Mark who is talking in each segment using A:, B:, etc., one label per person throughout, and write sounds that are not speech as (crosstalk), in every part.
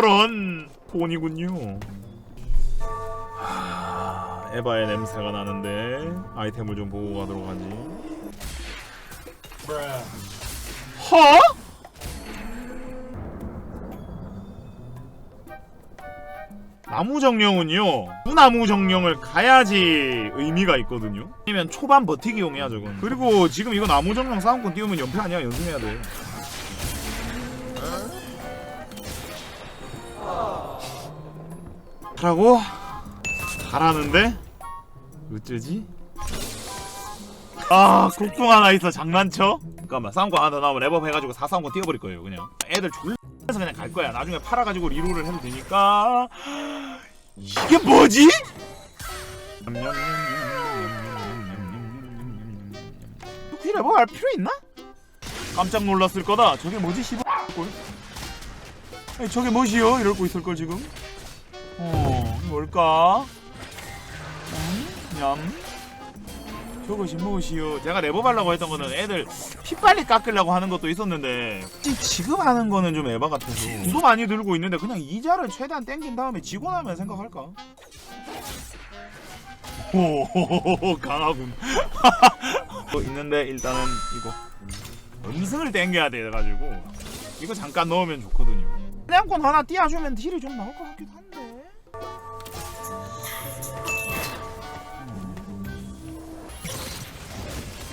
A: 저런 본이군요. 하, 에바의 냄새가 나는데 아이템을 좀 보고 가도록 하지. 허? 나무 정령은요 나무 정령을 가야지 의미가 있거든요 아니면 초반 버티기용이야 저건 그리고 지금 이거 나무 정령 싸움권 띄우면 연패 아니야 연승해야 돼 하라고? 잘하는데? 어쩌지? 아 국궁 하나 있어 장난쳐? 잠깐만 싸움권 하나 더 나오면 랩업 해가지고 4싸움권 띄워버릴 거예요 그냥 애들 졸라 해서 그냥 갈 거야 나중에 팔아가지고 리롤을 해도 되니까 이게 뭐지? 굳이 랩업 할 필요 있나? 깜짝 놀랐을 거다 저게 뭐지 씨발 저게 뭐지요? 이러고 있을 걸 지금 어 뭘까? 음? 냠 저것이 무엇이요? 제가 내보하려고 했던 거는 애들 피 빨리 깎으려고 하는 것도 있었는데 지- 지금 하는 거는 좀 에바 같아서 돈 많이 들고 있는데 그냥 이자를 최대한 땡긴 다음에 지고 나면 생각할까? 오 강하군 (laughs) 어, 있는데 일단은 이거 음승을 땡겨야 돼가지고 이거 잠깐 넣으면 좋거든요 사냥권 하나 띄워주면 딜이 좀 나올 것 같기도 한데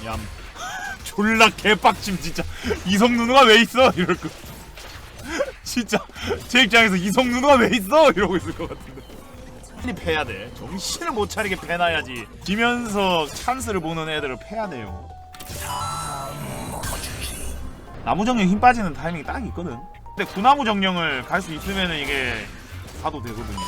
A: 얌. 졸라 개빡침 진짜. 이성 누누가 왜 있어? 이럴 거. 진짜 제 입장에서 이성 누누가 왜 있어? 이러고 있을 것 같은데. 빨리 패야 돼. 정신을 못 차리게 패놔야지. 지면서 찬스를 보는 애들을 패야 돼요. 나무 정령 힘 빠지는 타이밍이 딱 있거든. 근데 구나무 정령을 갈 수 있으면은 이게 사도 되거든요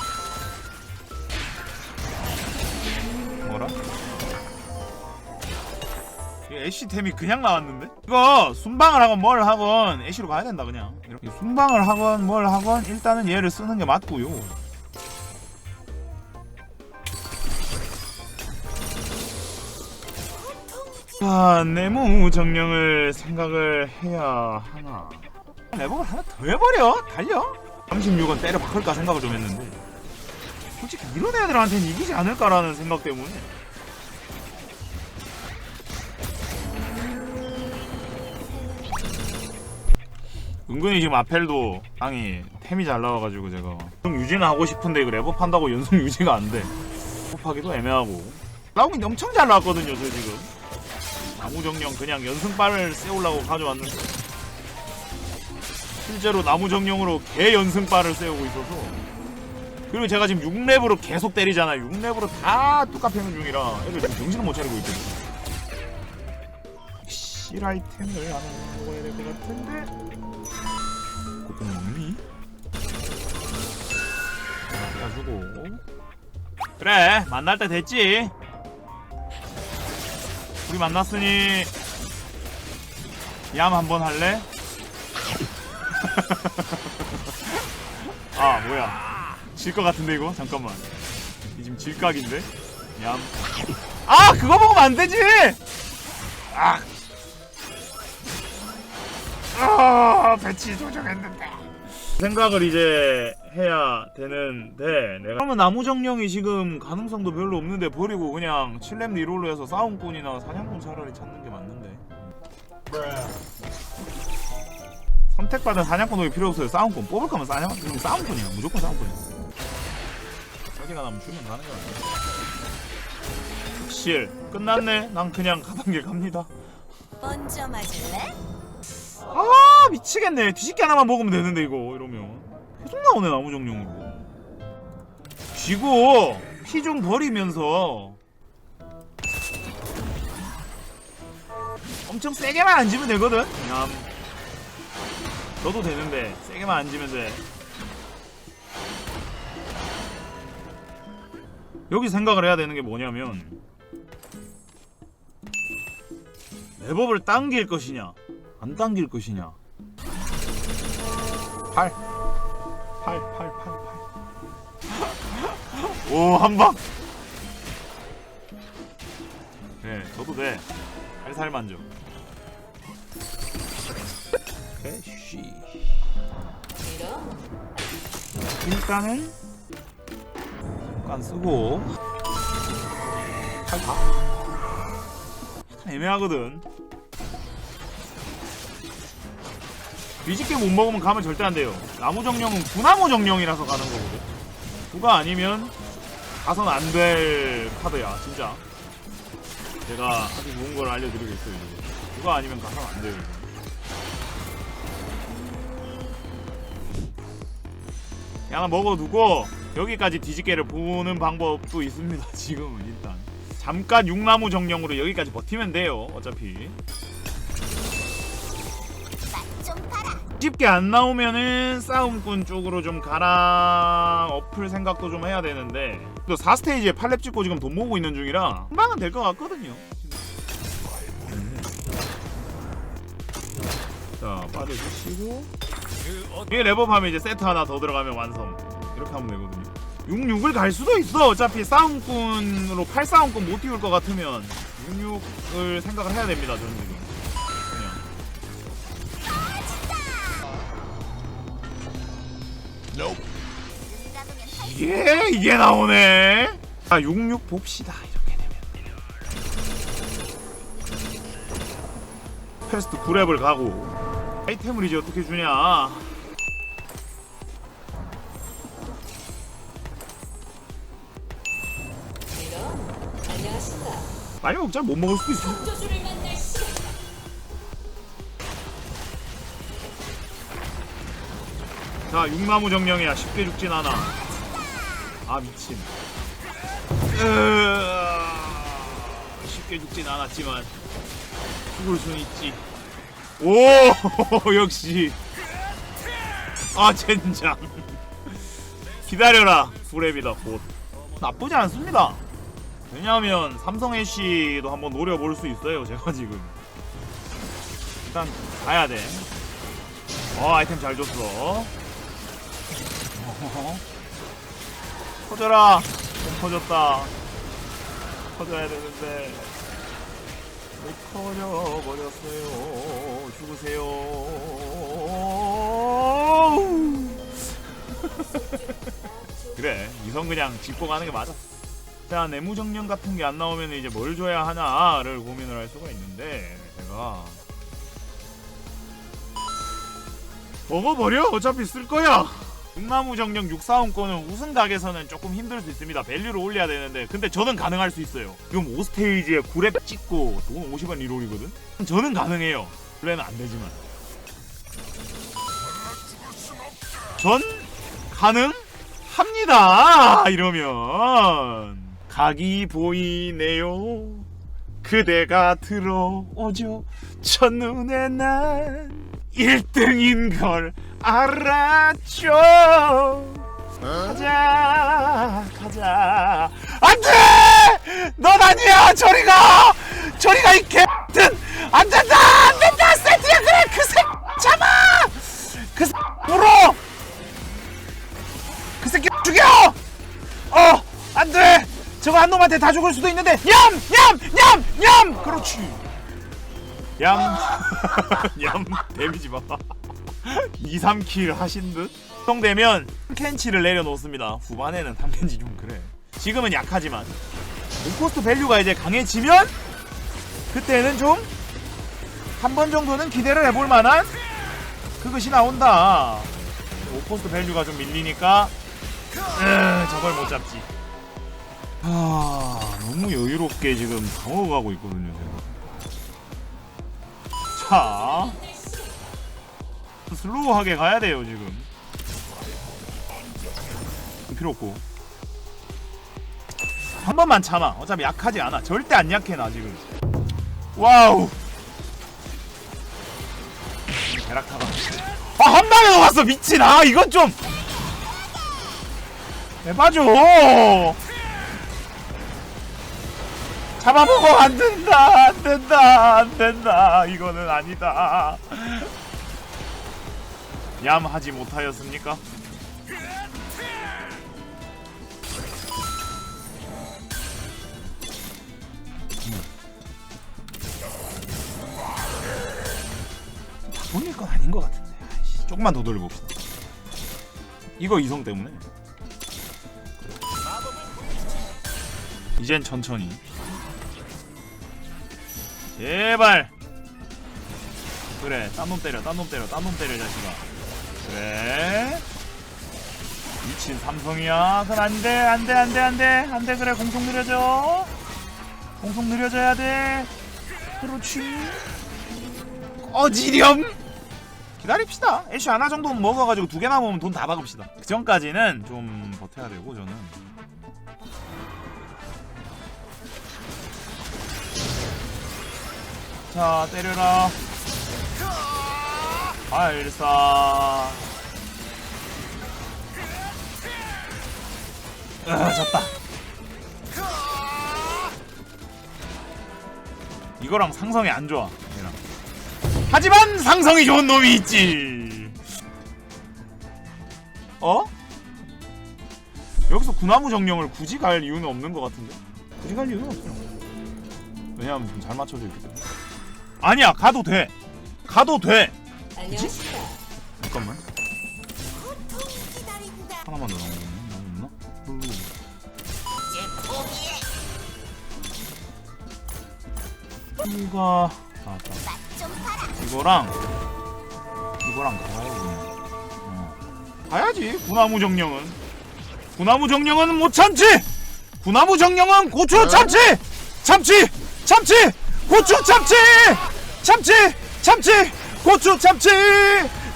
A: 애쉬 템이 그냥 나왔는데? 이거 순방을 하건 뭘 하건 애쉬로 가야 된다 그냥. 이렇게 순방을 하건 뭘 하건 일단은 얘를 쓰는 게 맞고요. 자 내무 정령을 생각을 해야 하나. 레버를 하나 더 해버려? 달려? 36은 때려 박을까 생각을 좀 했는데. 솔직히 이런 애들한테는 이기지 않을까라는 생각 때문에 은근히 지금 아펠도 땅이 템이 잘 나와가지고 제가. 연속 유지는 하고 싶은데 이거 레버 판다고 (laughs) 연속 유지가 안돼. 호하기도 애매하고. 나오긴 엄청 잘 나왔거든요 저 지금. 나무정령 그냥 연승발을 세우려고 가져왔는데. 실제로 나무정령으로 개 연승발을 세우고 있어서. 그리고 제가 지금 6렙으로 계속 때리잖아요. 6렙으로 다 뚜까 패는 중이라 애들 지금 정신을 못 차리고 있거든요 실 아이템을 하나 먹어야 될 것 같은데. 고통 먹니? 하나 떼주고. 그래 만날 때 됐지. 우리 만났으니 얌 한번 할래? (laughs) 아 뭐야. 질 것 같은데 이거? 잠깐만. 이 지금 질각인데? 얌아 그거 먹으면 안 되지! 아 아, 배치 조정했는데. 생각을 이제 해야 되는데 내가 그러면 나무 정령이 지금 가능성도 별로 없는데 버리고 그냥 7렙 리롤로 해서 싸움꾼이나 사냥꾼 차라리 찾는 게 맞는데. 선택받은 사냥꾼 이 필요 없어요. 싸움꾼 뽑을 거면 사냥 싸움꾼이야. 무조건 싸움꾼이야. 자기가 나면 주면 가는 거야. 실. 끝났네. 난 그냥 가던 길 갑니다.
B: 먼저 맞을래?
A: 아 미치겠네. 뒤집기 하나만 먹으면 되는데 이거. 이러면. 계속 나오네 나무정령으로. 쥐고 피 좀 버리면서. 엄청 세게만 안 지면 되거든? 냠. 너도 되는데 세게만 안 지면 돼. 여기 생각을 해야 되는 게 뭐냐면 랩업을 당길 것이냐 안 당길 것이냐? 8 8 8 8 8 오, 한방. 그래, 저도 돼 살살 만져 오케이, 쉬
B: 뒤로
A: 일단은 잠깐 쓰고. 탈타 약간 애매하거든 뒤집게 못 먹으면 가면 절대 안 돼요. 나무 정령은 구나무 정령이라서 가는 거거든. 구가 아니면 가선 안 될 카드야 진짜. 제가 아주 좋은 걸 알려드리고 있어요 이제. 구가 아니면 가선 안 돼요 이거. 양은 먹어두고 여기까지 뒤집개를 보는 방법도 있습니다 (laughs) 지금은 일단. 잠깐 육나무 정령으로 여기까지 버티면 돼요 어차피 쉽게 안 나오면은 싸움꾼 쪽으로 좀 갈아 엎을 생각도 좀 해야 되는데. 또 4스테이지에 팔렙 찍고 지금 돈 모으고 있는 중이라 금방은 될 것 같거든요. 자 빠져주시고. 이게 랩업하면 이제 세트 하나 더 들어가면 완성. 이렇게 하면 되거든요. 66을 갈 수도 있어. 어차피 싸움꾼으로 8싸움꾼 못 띄울 것 같으면 66을 생각을 해야 됩니다 저는 지금 이게 이게 나오네. 아, 66 봅시다. 이렇게 되면. 패스트 9랩을 가고 아이템을 이제 어떻게 주냐? 많이 먹자 못 먹을 수도 있어. 자, 육나무 정령이야. 쉽게 죽진 않아. 아 미친. 으아, 쉽게 죽진 않았지만 죽을 수는 있지. 오 (laughs) 역시. 아 젠장. 기다려라. 구랩이다 곧. 나쁘지 않습니다. 왜냐하면 삼성 애쉬도 한번 노려볼 수 있어요. 제가 지금. 일단 가야 돼. 어 아이템 잘 줬어. 터져라. 좀 터졌다. 터져야 되는데 왜 터져 버렸어요. 죽으세요. (laughs) 그래 이선 그냥 짚고 가는 게 맞아. 자 내무정령 같은 게 안 나오면 이제 뭘 줘야 하나를 고민을 할 수가 있는데 제가 먹어버려 어차피 쓸 거야. 육나무 정령 6사원권은 우승 각에서는 조금 힘들 수 있습니다. 밸류를 올려야 되는데 근데 저는 가능할 수 있어요. 지금 5스테이지에 9랩 찍고 돈 50원 리롤이거든? 저는 가능해요. 원래는 안 되지만. 전 가능합니다. 이러면 각이 보이네요. 그대가 들어오죠. 첫눈에 난 1등인 걸 알았죠. 가자, 가자. 안 돼! 넌 아니야! 저리 가! 저리 가, 이 개같은! 안 된다! 안 된다! 세트야, 그래! 그 새, 잡아! 그 새, 물어! 그 새끼 죽여! 어! 안 돼! 저거 한 놈한테 다 죽을 수도 있는데! 얌! 그렇지! 얌! 얌! (laughs) 데미지 봐. 2, 3킬 하신 듯? 성되면 탐켄치를 내려놓습니다. 후반에는 탐켄치 좀 그래. 지금은 약하지만 오코스트 밸류가 이제 강해지면 그때는 좀 한 번 정도는 기대를 해볼 만한 그것이 나온다. 오코스트 밸류가 좀 밀리니까 으, 저걸 못 잡지. 아 너무 여유롭게 지금 방어가고 있거든요. 제가. 자 슬로우하게 가야 돼요 지금. 필요 없고 한 번만 참아. 어차피 약하지 않아. 절대 안 약해 나 지금. 와우. 베락타가. 아한 방에 녹았어 미친. 아 이건 좀. 해봐줘. 잡아먹어 안 된다 안 된다 안 된다 이거는 아니다. 얌 하지 못하였습니까? 돌릴 건 아닌 것 같은데. 아이씨, 조금만 더 돌려봅시다. 이거 이성 때문에 이젠 천천히 제발 그래 딴 놈 때려 딴 놈 때려 딴 놈 때려 이 자식아 그래. 미친 삼성이야. 그건 안돼 안돼 안돼 안돼. 안돼 그래. 공속 느려져. 공속 느려져야 돼. 그렇지. 어지렴. 기다립시다. 애쉬 하나 정도는 먹어가지고 두 개 남으면 돈 다 박읍시다. 그 전까지는 좀 버텨야 되고 저는. 자 때려라 발사. 아 졌다. 이거랑 상성이 안 좋아 얘랑. 하지만 상성이 좋은 놈이 있지. 어? 여기서 구나무 정령을 굳이 갈 이유는 없는 것 같은데? 굳이 갈 이유는 없어요 왜냐하면 좀 잘 맞춰져 있기 때문에. 아니야 가도 돼. 가도 돼
C: 안녕하십니까.
A: 잠깐만. 하나만 더 나오겠네 나오나?
B: 포기해.
A: 이거 나왔다
B: 맛좀 봐라.
A: 이거랑 이거랑 가요 그냥 어. 가야지 구나무 정령은 구나무 정령은 못 참지 구나무 정령은 고추 참치 참치 참치 고추 참치 참치 참치 고추 참치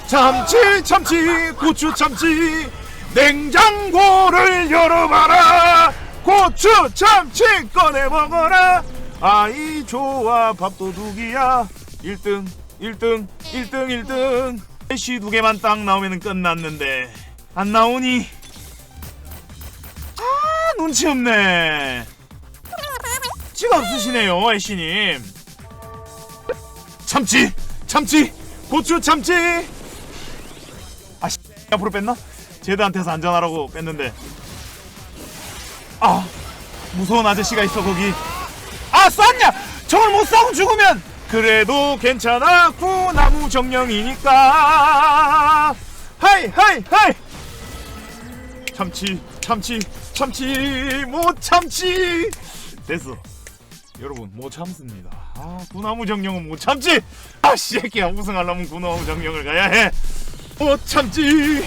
A: 참치 참치 고추 참치. 냉장고를 열어봐라. 고추 참치 꺼내 먹어라. 아이 좋아. 밥도둑이야. 1등 1등 1등 1등. 애쉬 두 개만 딱 나오면 끝났는데. 안 나오니? 아 눈치 없네. 치가 없으시네요 애쉬님. 참치 참치? 고추 참치? 아 씨 앞으로 뺐나? 제드한테서 안전하라고 뺐는데. 아 무서운 아저씨가 있어 거기. 아 쐈냐? 저걸 못 쏴고 죽으면! 그래도 괜찮아 구나무 정령이니까. 하이 하이 하이! 참치 참치 참치 못 참치! 됐어. 여러분 못 참습니다 아 구나무 정령은 못 참지? 아 씨 새끼야 우승하려면 구나무 정령을 가야 해 못 참지